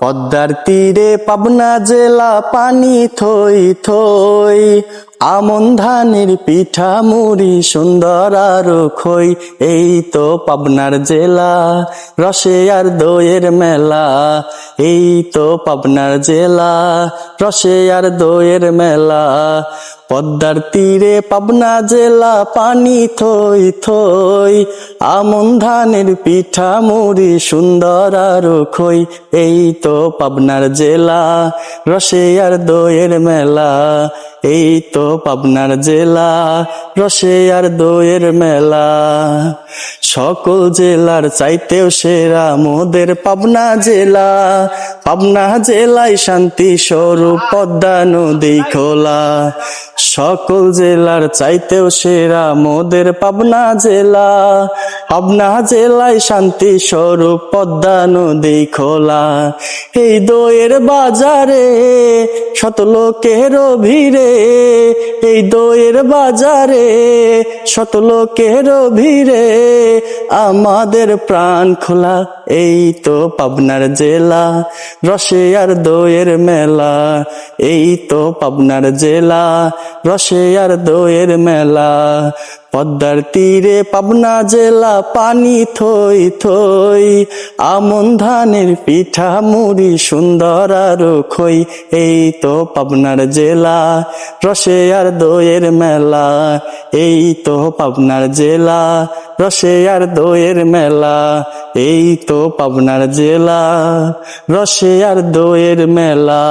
পদ্মার তীরে পাবনা জেলা পানি থই থই আমন ধানের পিঠা মুড়ি, সুন্দর আর খই, এই তো পাবনার জেলা। রসে আর দইয়ের মেলা, এই তো পাবনার জেলা। রসে আর দইয়ের মেলা, পদ্মার তীরে পাবনা জেলা, পানি থই থই। আমন ধানের পিঠা মুড়ি, সুন্দর আর খই, এই তো পাবনার জেলা। রসে আর দইয়ের মেলা এই তো পাবনার জেলা রসে আর দইয়ের মেলা। সকল জেলার চাইতেও সেরা মোদের পাবনা জেলা। পাবনা জেলায় শান্তি স্বরূপ পদ্মা নদী খোলা। সকল জেলার চাইতেও সেরা মোদের পাবনা জেলা। পাবনা জেলায় শান্তি স্বরূপ পদ্মা নদী খোলা। এই দইয়ের বাজারে শত লোকের ভিড়ে। এই দইয়ের বাজারে শত লোকের ভিড়ে। আমাদের প্রাণ খোলা, এই তো পাবনার জেলা। রসে আর দইয়ের মেলা, এই তো পাবনার জেলা। রসে আর দইয়ের মেলা, পদ্মার তীরে পাবনা জেলা পানি থই থই, আমন ধানের পিঠা মুড়ি সুন্দর আর খই, এই তো পাবনার জেলা রসে আর দইয়ের মেলা, এই তো পাবনার জেলা রসে আর দইয়ের মেলা, এই তো পাবনার জেলা রসে আর দইয়ের মেলা।